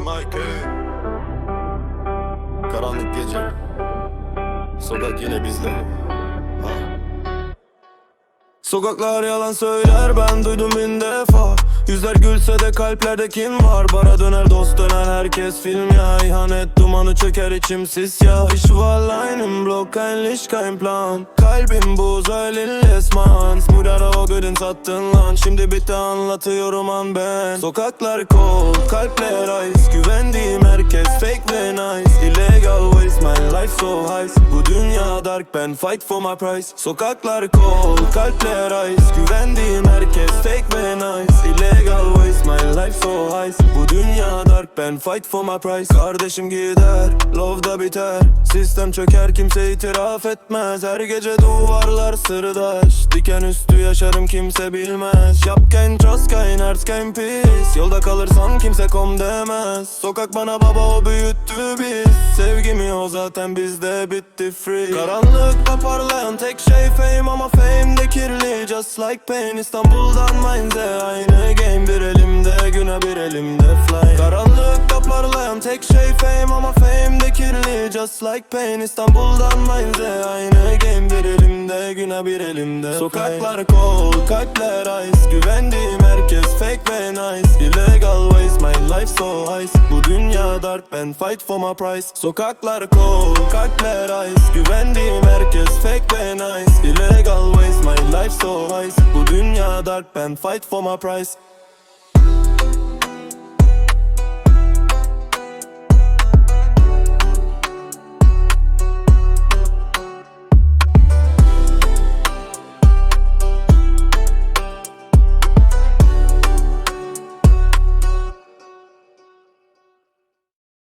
Mike Karanlık gece. Sokak yine bizde. Ha. Sokaklar yalan söyler ben duydum bin defa. Yüzler gülse de kalplerde kim var. Bara döner dost döner herkes film ya. İhanet dumanı çöker içim sis ya. Ich war allein im Block kein Licht kein Plan. Kalbim buz öyle lesmans. Gülün sattın lan. Şimdi bitti anlatıyorum an ben. Sokaklar cold kalpler ice. Güvendiğim herkes fake ve nice. Illegal waste my life so high. Bu dünya dark ben fight for my price. Sokaklar cold kalpler ice. Güvendiğim herkes dünya dark ben fight for my price. Kardeşim gider love da biter. Sistem çöker kimse itiraf etmez. Her gece duvarlar sırdaş. Diken üstü yaşarım kimse bilmez. Şap kein trust kein herz kein peace. Yolda kalırsan kimse kom demez. Sokak bana baba o büyüttü biz. Sevgimi o zaten bizde bitti free. Karanlıkta parlayan tek şey fame Ama fame de kirli. Just like pain İstanbul'dan Mainz'e aynı game Bir elimde just like pain. İstanbul'dan Mainz'e aynı game Bir elimde güne bir elimde. Sokaklar cold kalpler ice. Güvendiğim herkes fake ve nice. Illegal waste my life so ice. Bu dünya dark ben fight for my price. Sokaklar cold kalpler ice. Güvendiğim herkes fake ve nice. Illegal waste my life so ice. Bu dünya dark ben fight for my price